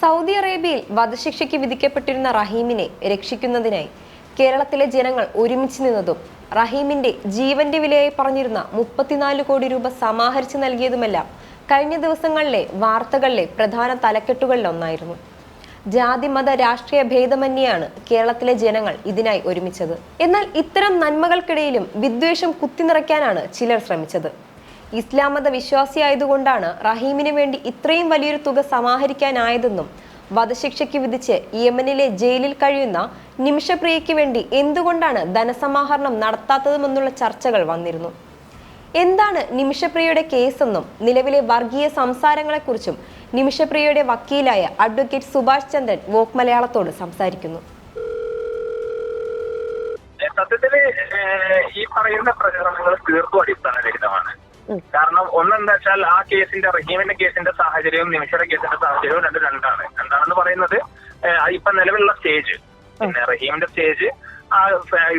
Saudi അറേബ്യയിൽ വധശിക്ഷയ്ക്ക് വിധിക്കപ്പെട്ടിരുന്ന റഹീമിനെ രക്ഷിക്കുന്നതിനായി കേരളത്തിലെ ജനങ്ങൾ ഒരുമിച്ച് നിന്നതും റഹീമിന്റെ ജീവന്റെ വിലയായി പറഞ്ഞിരുന്ന മുപ്പത്തിനാല് കോടി രൂപ സമാഹരിച്ച് നൽകിയതുമെല്ലാം കഴിഞ്ഞ ദിവസങ്ങളിലെ വാർത്തകളിലെ പ്രധാന തലക്കെട്ടുകളിലൊന്നായിരുന്നു ജാതി മത രാഷ്ട്രീയ ഭേദമന്യെയാണ് കേരളത്തിലെ ജനങ്ങൾ ഇതിനായി ഒരുമിച്ചത്. എന്നാൽ ഇത്തരം നന്മകൾക്കിടയിലും വിദ്വേഷം കുത്തിനിറയ്ക്കാനാണ് ചിലർ ശ്രമിച്ചത്. ഇസ്ലാം മത വിശ്വാസിയായതുകൊണ്ടാണ് റഹീമിന് വേണ്ടി ഇത്രയും വലിയൊരു തുക സമാഹരിക്കാനായതെന്നും വധശിക്ഷയ്ക്ക് വിധിച്ച് യമനിലെ ജയിലിൽ കഴിയുന്ന നിമിഷപ്രിയയ്ക്ക് വേണ്ടി എന്തുകൊണ്ടാണ് ധനസമാഹരണം നടത്താത്തതുമെന്നുള്ള ചർച്ചകൾ വന്നിരുന്നു. എന്താണ് നിമിഷപ്രിയയുടെ കേസെന്നും നിലവിലെ വർഗീയ സംസാരങ്ങളെക്കുറിച്ചും നിമിഷപ്രിയയുടെ വക്കീലായ അഡ്വക്കേറ്റ് സുഭാഷ് ചന്ദ്രൻ വോക്ക് മലയാളത്തോട് സംസാരിക്കുന്നു. സത്യത്തിൽ ഈ പറയുന്ന പ്രചരണങ്ങൾ തീർത്തും അടിസ്ഥാനരഹിതമാണ്. കാരണം ഒന്നെന്താ വെച്ചാൽ ആ കേസിന്റെ റഹീമിന്റെ കേസിന്റെ സാഹചര്യവും നിമിഷയുടെ കേസിന്റെ സാഹചര്യവും രണ്ട് രണ്ടാണ്. രണ്ടാണെന്ന് പറയുന്നത് ഇപ്പൊ നിലവിലുള്ള സ്റ്റേജ്. പിന്നെ റഹീമിന്റെ സ്റ്റേജ് ആ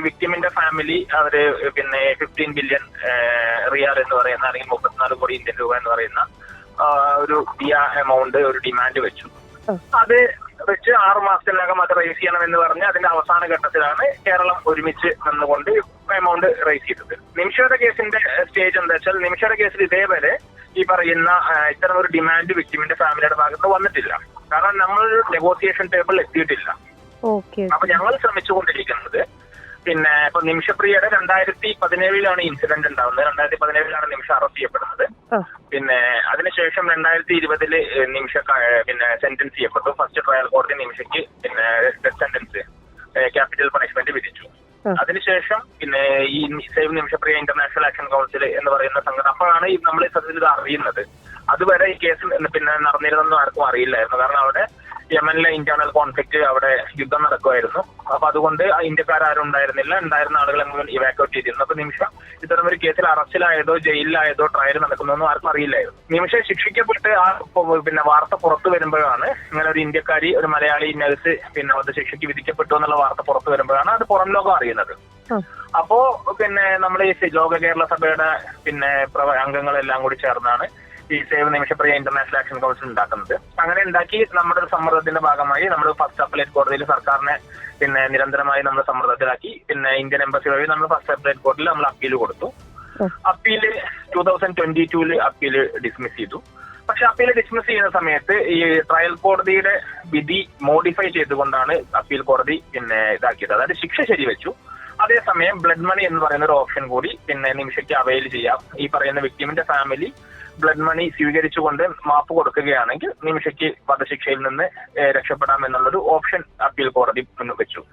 വിക്ടിമിന്റെ ഫാമിലി അവർ പിന്നെ ഫിഫ്റ്റീൻ ബില്യൺ റിയാർ എന്ന് പറയുന്ന അല്ലെങ്കിൽ മുപ്പത്തിനാല് കോടി ഇന്ത്യൻ രൂപ എന്ന് പറയുന്ന ഒരു എമൗണ്ട് ഒരു ഡിമാൻഡ് വെച്ചു. അത് വെച്ച് ആറു മാസത്തിനകം അത് റേസ് ചെയ്യണം എന്ന് പറഞ്ഞ് അതിന്റെ അവസാന ഘട്ടത്തിലാണ് കേരളം ഒരുമിച്ച് നിന്നുകൊണ്ട് എമൗണ്ട് റേസ് ചെയ്തത് നിമിഷയുടെ കേസിന്റെ സ്റ്റേജ് എന്താ വെച്ചാൽ നിമിഷയുടെ കേസിൽ ഇതേപോലെ ഈ പറയുന്ന ഇത്തരം ഒരു ഡിമാൻഡ് വിക്ടിമിന്റെ ഫാമിലിയുടെ ഭാഗത്ത് വന്നിട്ടില്ല. കാരണം നമ്മൾ നെഗോസിയേഷൻ ടേബിൾ എത്തിയിട്ടില്ല. അപ്പൊ ഞങ്ങൾ ശ്രമിച്ചുകൊണ്ടിരിക്കുന്നത് പിന്നെ ഇപ്പൊ നിമിഷപ്രിയയുടെ രണ്ടായിരത്തി പതിനേഴിലാണ് ഇൻസിഡന്റ് ഉണ്ടാവുന്നത്. രണ്ടായിരത്തി പതിനേഴിലാണ് നിമിഷം അറസ്റ്റ് ചെയ്യപ്പെടുന്നത്. പിന്നെ അതിനുശേഷം രണ്ടായിരത്തി ഇരുപതിൽ നിമിഷ പിന്നെ സെന്റൻസ് ചെയ്യപ്പെട്ടു. ഫസ്റ്റ് ട്രയൽ കോടതി നിമിഷയ്ക്ക് പിന്നെ ഡെത്ത് സെന്റൻസ് ക്യാപിറ്റൽ പണിഷ്മെന്റ് വിധിച്ചു. അതിനുശേഷം പിന്നെ ഈ save Nimishapriya international action council എന്ന് പറയുന്ന സംഘടന. അപ്പോഴാണ് നമ്മൾ സത്യത്തിൽ ഇത് അറിയുന്നത്. അതുവരെ ഈ കേസ് പിന്നെ നടന്നിരുന്നെന്നും ആർക്കും അറിയില്ലായിരുന്നു. കാരണം അവിടെ യമനിലെ ഇന്റേണൽ കോൺഫ്ലിക്ട് അവിടെ യുദ്ധം നടക്കുമായിരുന്നു അപ്പൊ അതുകൊണ്ട് ആ ഇന്ത്യക്കാരും ഉണ്ടായിരുന്നില്ല. ഉണ്ടായിരുന്ന ആളുകളെ മുഴുവൻ ഇവാക്യുവേറ്റ് ചെയ്തിരുന്നു. അപ്പൊ നിമിഷ ഇത്തരം ഒരു കേസിൽ അറസ്റ്റിലായതോ ജയിലിലായതോ ട്രയൽ നടക്കുന്നൊന്നും ആർക്കും അറിയില്ലായിരുന്നു. നിമിഷ ശിക്ഷിക്കപ്പെട്ട് ആ പിന്നെ വാർത്ത പുറത്തു വരുമ്പോഴാണ് ഇങ്ങനെ ഒരു ഇന്ത്യക്കാരി ഒരു മലയാളി നഴ്സ് പിന്നെ വധശിക്ഷയ്ക്ക് വിധിക്കപ്പെട്ടു എന്നുള്ള വാർത്ത പുറത്തു വരുമ്പോഴാണ് അത് പുറം ലോകം അറിയുന്നത്. അപ്പോ പിന്നെ നമ്മൾ ഈ ലോക കേരള സഭയുടെ പിന്നെ അംഗങ്ങളെല്ലാം കൂടി ചേർന്നാണ് ഈ save Nimishapriya international action council ഉണ്ടാക്കുന്നത് അങ്ങനെ ഉണ്ടാക്കി നമ്മുടെ ഒരു സമ്മർദ്ദത്തിന്റെ ഭാഗമായി നമ്മൾ ഫസ്റ്റ് അപ്പലേറ്റ് കോടതിയിൽ സർക്കാരിനെ പിന്നെ നിരന്തരമായി നമ്മൾ സമ്മർദ്ദത്തിലാക്കി. പിന്നെ ഇന്ത്യൻ എംബസി വഴി നമ്മൾ ഫസ്റ്റ് അപ്പലേറ്റ് കോടതിയിൽ നമ്മൾ അപ്പീൽ കൊടുത്തു. അപ്പീൽ ടൂ തൗസൻഡ് ട്വന്റി ടൂൽ അപ്പീൽ ഡിസ്മിസ് ചെയ്തു. പക്ഷെ അപ്പീൽ ഡിസ്മിസ് ചെയ്യുന്ന സമയത്ത് ഈ ട്രയൽ കോടതിയുടെ വിധി മോഡിഫൈ ചെയ്തുകൊണ്ടാണ് അപ്പീൽ കോടതി പിന്നെ ഇതാക്കിയത്. അതായത് ശിക്ഷ ശരിവെച്ചു. അതേസമയം ബ്ലഡ് മണി എന്ന് പറയുന്ന ഒരു ഓപ്ഷൻ കൂടി പിന്നെ നിമിഷയ്ക്ക് അവൈൽ ചെയ്യാം. ഈ പറയുന്ന വിക്ടിമിന്റെ ഫാമിലി ബ്ലഡ് മണി സ്വീകരിച്ചുകൊണ്ട് മാപ്പ് കൊടുക്കുകയാണെങ്കിൽ നിമിഷയ്ക്ക് വധശിക്ഷയിൽ നിന്ന് രക്ഷപ്പെടാം എന്നുള്ളൊരു ഓപ്ഷൻ അപ്പീൽ കോടതി വെച്ചു.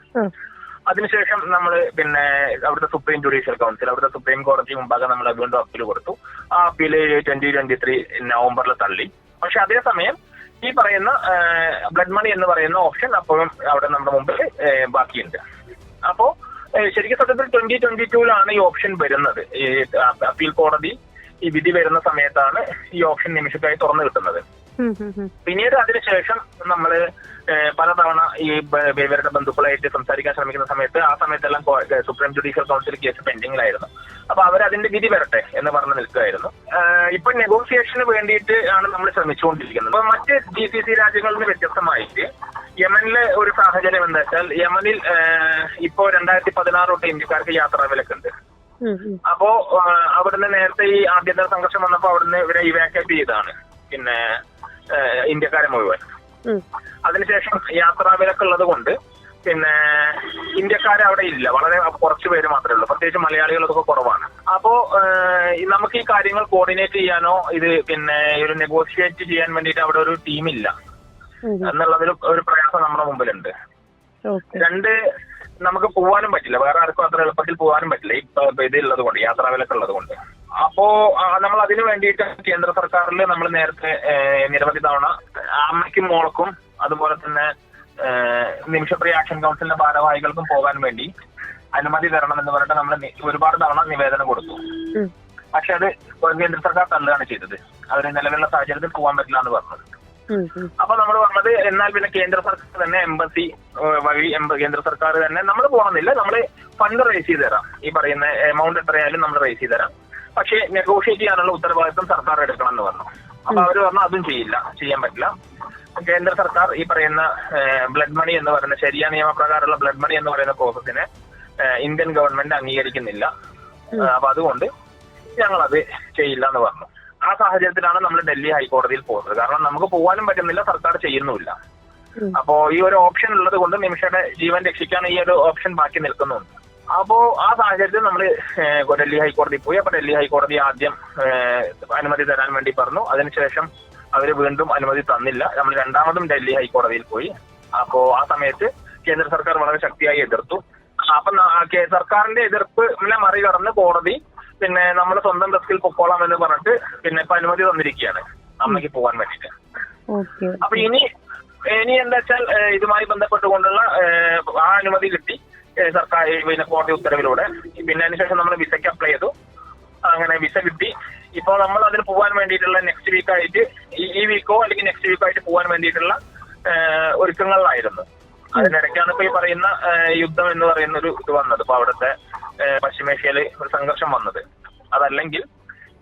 അതിനുശേഷം നമ്മൾ പിന്നെ അവിടുത്തെ സുപ്രീം ജുഡീഷ്യൽ കൗൺസിൽ അവിടുത്തെ സുപ്രീം കോടതി മുമ്പാകെ നമ്മൾ വീണ്ടും അപ്പീൽ കൊടുത്തു. ആ അപ്പീൽ ട്വന്റി ട്വന്റി ത്രീ നവംബറിൽ തള്ളി. പക്ഷെ അതേസമയം ഈ പറയുന്ന ബ്ലഡ് മണി എന്ന് പറയുന്ന ഓപ്ഷൻ അപ്പോഴും അവിടെ നമ്മുടെ മുമ്പിൽ ബാക്കിയുണ്ട്. അപ്പോ ശരിക്കും സത്യത്തിൽ ട്വന്റി ട്വന്റി ടൂലാണ് ഈ ഓപ്ഷൻ വരുന്നത്. ഈ അപ്പീൽ കോടതി ഈ വിധി വരുന്ന സമയത്താണ് ഈ ഓപ്ഷൻ നിമിഷക്കായി തുറന്നു കിട്ടുന്നത്. പിന്നീട് അതിനുശേഷം നമ്മൾ പലതവണ ഈ ഇവരുടെ ബന്ധുക്കളായിട്ട് സംസാരിക്കാൻ ശ്രമിക്കുന്ന സമയത്ത് ആ സമയത്തെല്ലാം സുപ്രീം ജുഡീഷ്യൽ കൗൺസിൽ കേസ് പെൻഡിങ്ങിലായിരുന്നു. അപ്പൊ അവർ അതിന്റെ വിധി വരട്ടെ എന്ന് പറഞ്ഞ് നിൽക്കുകയായിരുന്നു. ഇപ്പൊ നെഗോസിയേഷന് വേണ്ടിയിട്ട് ആണ് നമ്മൾ ശ്രമിച്ചുകൊണ്ടിരിക്കുന്നത്. അപ്പൊ മറ്റ് ജി സി സി രാജ്യങ്ങളിൽ നിന്ന് വ്യത്യസ്തമായിട്ട് യമനിലെ ഒരു സാഹചര്യം എന്താ വെച്ചാൽ യമനിൽ ഇപ്പോ രണ്ടായിരത്തി പതിനാറ് തൊട്ട് ഇന്ത്യക്കാർക്ക് യാത്രാ വിലക്കുണ്ട്. അപ്പോ അവിടുന്ന് നേരത്തെ ഈ ആഭ്യന്തര സംഘർഷം വന്നപ്പോ അവിടുന്ന് ഇവരെ ഇവാക്യുവേറ്റ് ചെയ്തതാണ്. പിന്നെ ഇന്ത്യക്കാരെ മുഴുവൻ. അതിനുശേഷം യാത്രാ വിലക്കുള്ളത് കൊണ്ട് പിന്നെ ഇന്ത്യക്കാരെ അവിടെ ഇല്ല. വളരെ കുറച്ച് പേര് മാത്രമേ ഉള്ളൂ. പ്രത്യേകിച്ച് മലയാളികളൊക്കെ കുറവാണ്. അപ്പോ നമുക്ക് ഈ കാര്യങ്ങൾ കോർഡിനേറ്റ് ചെയ്യാനോ ഇത് പിന്നെ ഒരു നെഗോഷിയേറ്റ് ചെയ്യാൻ വേണ്ടിയിട്ട് അവിടെ ഒരു ടീമില്ല എന്നുള്ളതൊരു ഒരു പ്രയാസം നമ്മുടെ മുമ്പിലുണ്ട്. രണ്ട് നമുക്ക് പോവാനും പറ്റില്ല. വേറെ ആർക്കും അത്ര എളുപ്പത്തിൽ പോകാനും പറ്റില്ല. ഈ പ- ഇത് ഉള്ളത് കൊണ്ട് യാത്രാ വിലക്കുള്ളത് കൊണ്ട്. അപ്പോ നമ്മൾ അതിനു വേണ്ടിയിട്ട് കേന്ദ്ര സർക്കാരിൽ നമ്മൾ നേരത്തെ നിരവധി തവണ അമ്മയ്ക്കും മോൾക്കും അതുപോലെ തന്നെ നിമിഷപ്രിയ ആക്ഷൻ കൗൺസിലിന്റെ ഭാരവാഹികൾക്കും പോകാൻ വേണ്ടി അനുമതി തരണം എന്ന് പറഞ്ഞിട്ട് നമ്മൾ ഒരുപാട് തവണ നിവേദനം കൊടുത്തു. പക്ഷെ അത് കേന്ദ്ര സർക്കാർ തള്ളുകയാണ് ചെയ്തത്. അവർ നിലവിലുള്ള സാഹചര്യത്തിൽ പോകാൻ പറ്റില്ല എന്ന് പറഞ്ഞു അപ്പൊ നമ്മൾ പറഞ്ഞത് എന്നാൽ പിന്നെ കേന്ദ്ര സർക്കാർ തന്നെ എംബസി വഴി കേന്ദ്ര സർക്കാർ തന്നെ നമ്മൾ പോകണമെന്നില്ല നമ്മൾ ഫണ്ട് റേസ് ചെയ്ത് തരാം. ഈ പറയുന്ന എമൗണ്ട് എത്രയായാലും നമ്മൾ റേസ് ചെയ്ത് തരാം. പക്ഷേ നെഗോഷിയേറ്റ് ചെയ്യാനുള്ള ഉത്തരവാദിത്വം സർക്കാർ എടുക്കണം എന്ന് പറഞ്ഞു. അപ്പൊ അവർ പറഞ്ഞു അതും ചെയ്യില്ല. ചെയ്യാൻ പറ്റില്ല. കേന്ദ്ര സർക്കാർ ഈ പറയുന്ന ബ്ലഡ് മണി എന്ന് പറയുന്ന ശരിയ നിയമപ്രകാരമുള്ള ബ്ലഡ് മണി എന്ന് പറയുന്ന പ്രോസസ്സിനെ ഇന്ത്യൻ ഗവൺമെന്റ് അംഗീകരിക്കുന്നില്ല. അപ്പൊ അതുകൊണ്ട് ഞങ്ങളത് ചെയ്യില്ല എന്ന് പറഞ്ഞു. ആ സാഹചര്യത്തിലാണ് നമ്മൾ ഡൽഹി ഹൈക്കോടതിയിൽ പോകുന്നത്. കാരണം നമുക്ക് പോകാനും പറ്റുന്നില്ല സർക്കാർ ചെയ്യുന്നുമില്ല. അപ്പോ ഈ ഒരു ഓപ്ഷൻ ഉള്ളത് കൊണ്ട് നിമിഷയുടെ ജീവൻ രക്ഷിക്കാൻ ഈ ഒരു ഓപ്ഷൻ ബാക്കി നിൽക്കുന്നുണ്ട്. അപ്പോ ആ സാഹചര്യത്തിൽ നമ്മൾ ഡൽഹി ഹൈക്കോടതി പോയി. അപ്പൊ ഡൽഹി ഹൈക്കോടതി ആദ്യം അനുമതി തരാൻ വേണ്ടി പറഞ്ഞു. അതിനുശേഷം അവർ വീണ്ടും അനുമതി തന്നില്ല. നമ്മൾ രണ്ടാമതും ഡൽഹി ഹൈക്കോടതിയിൽ പോയി. അപ്പോ ആ സമയത്ത് കേന്ദ്ര സർക്കാർ വളരെ ശക്തിയായി എതിർത്തു. അപ്പൊ സർക്കാരിന്റെ എതിർപ്പ് മറികടന്ന് കോടതി പിന്നെ നമ്മുടെ സ്വന്തം റിസ്കിൽ പൊക്കോളാം എന്ന് പറഞ്ഞിട്ട് പിന്നെ ഇപ്പൊ അനുമതി തന്നിരിക്കുകയാണ്. അമ്മയ്ക്ക് പോകാൻ വേണ്ടിയിട്ട്. അപ്പൊ ഇനി ഇനി എന്താ വെച്ചാൽ ഇതുമായി ബന്ധപ്പെട്ടുകൊണ്ടുള്ള കൊണ്ടുള്ള ആ അനുമതി കിട്ടി സർക്കാർ പിന്നെ കോടതി ഉത്തരവിലൂടെ. പിന്നെ അതിനുശേഷം നമ്മൾ വിസയ്ക്ക് അപ്ലൈ ചെയ്തു. അങ്ങനെ വിസ കിട്ടി. ഇപ്പൊ നമ്മൾ അതിന് പോകാൻ വേണ്ടിയിട്ടുള്ള നെക്സ്റ്റ് വീക്ക് ആയിട്ട് ഈ- വീക്കോ അല്ലെങ്കിൽ നെക്സ്റ്റ് വീക്കോ ആയിട്ട് പോകാൻ വേണ്ടിയിട്ടുള്ള ഒരുക്കങ്ങളിലായിരുന്നു. അതിനിടയ്ക്കാണ് ഇപ്പൊ ഈ പറയുന്ന യുദ്ധം എന്ന് പറയുന്ന ഒരു ഇത് വന്നത്. ഇപ്പൊ അവിടുത്തെ ഏഹ്, പശ്ചിമേഷ്യയിൽ ഒരു സംഘർഷം വന്നത്. അതല്ലെങ്കിൽ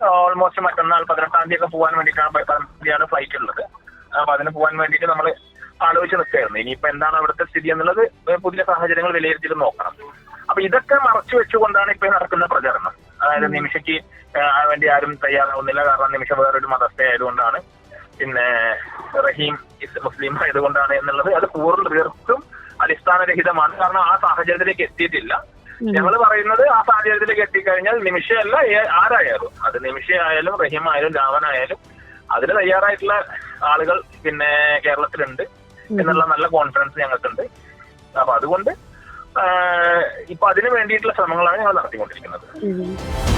ഓൾമോസ്റ്റ് മറ്റന്നാൾ പതിനെട്ടാം തീയതി ഒക്കെ പോകാൻ വേണ്ടിയിട്ടാണ് പതിനെട്ടാം തീയതിയാണ് ഫ്ലൈറ്റ് ഉള്ളത്. അപ്പൊ അതിന് പോകാൻ വേണ്ടിയിട്ട് നമ്മൾ ആലോചിച്ച് നിൽക്കുകയായിരുന്നു. ഇനിയിപ്പോ എന്താണ് അവിടുത്തെ സ്ഥിതി എന്നുള്ളത് പുതിയ സാഹചര്യങ്ങൾ വിലയിരുത്തിയിട്ട് നോക്കണം. അപ്പൊ ഇതൊക്കെ മറച്ചു വെച്ചുകൊണ്ടാണ് ഇപ്പൊ നടക്കുന്ന പ്രചരണം. അതായത് നിമിഷയ്ക്ക് വേണ്ടി ആരും തയ്യാറാവുന്നില്ല. കാരണം നിമിഷ വേറൊരു മതസ്ഥ ആയതുകൊണ്ടാണ്. പിന്നെ റഹീം മുസ്ലിം ആയതുകൊണ്ടാണ് എന്നുള്ളത്. അത് പൂർണ തീർത്തും അടിസ്ഥാനരഹിതമാണ്. കാരണം ആ സാഹചര്യത്തിലേക്ക് എത്തിയിട്ടില്ല. ഞങ്ങൾ പറയുന്നത് ആ സാഹചര്യത്തിലേക്ക് എത്തിക്കഴിഞ്ഞാൽ നിമിഷയല്ല ആരായാലും. അത് നിമിഷയായാലും റഹീമായാലും ആയാലും അതിന് തയ്യാറായിട്ടുള്ള ആളുകൾ പിന്നെ കേരളത്തിലുണ്ട് എന്നുള്ള നല്ല കോൺഫിഡൻസ് ഞങ്ങൾക്കുണ്ട്. അപ്പൊ അതുകൊണ്ട് ഇപ്പൊ അതിനു വേണ്ടിയിട്ടുള്ള ശ്രമങ്ങളാണ് ഞങ്ങൾ നടത്തിക്കൊണ്ടിരിക്കുന്നത്.